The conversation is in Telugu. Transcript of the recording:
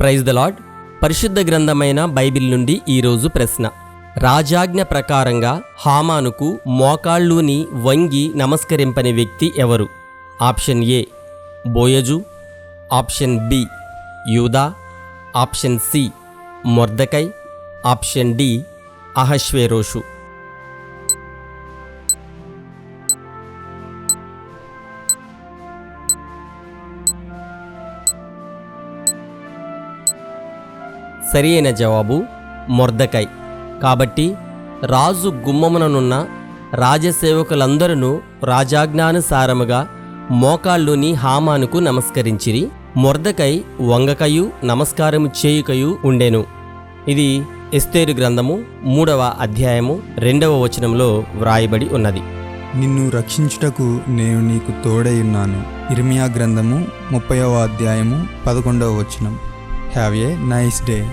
ప్రైజ్ ద లాడ్ పరిశుద్ధ గ్రంథమైన బైబిల్ నుండి ఈరోజు ప్రశ్న. రాజాజ్ఞ ప్రకారంగా హామానుకు మోకాళ్ళుని వంగి నమస్కరింపని వ్యక్తి ఎవరు? ఆప్షన్ ఏ బోయజు. ఆప్షన్ బి యూదా. ఆప్షన్ సి మొర్దకై. ఆప్షన్ డి అహశ్వేరోషు సరి అయిన జవాబు మొర్దకై. కాబట్టి రాజు గుమ్మముననున్న రాజసేవకులందరూ రాజాజ్ఞానుసారముగా మోకాళ్ళుని హామానుకు నమస్కరించిరి. మొర్దకై వంగకయు నమస్కారము చేయుకయు ఉండెను. ఇది ఎస్తేరు గ్రంథము మూడవ అధ్యాయము రెండవ వచనంలో వ్రాయబడి ఉన్నది. నిన్ను రక్షించుటకు నేను నీకు తోడై ఉన్నాను. ఇర్మియా గ్రంథము ముప్పైవ అధ్యాయము పదకొండవ వచనం. Have a nice day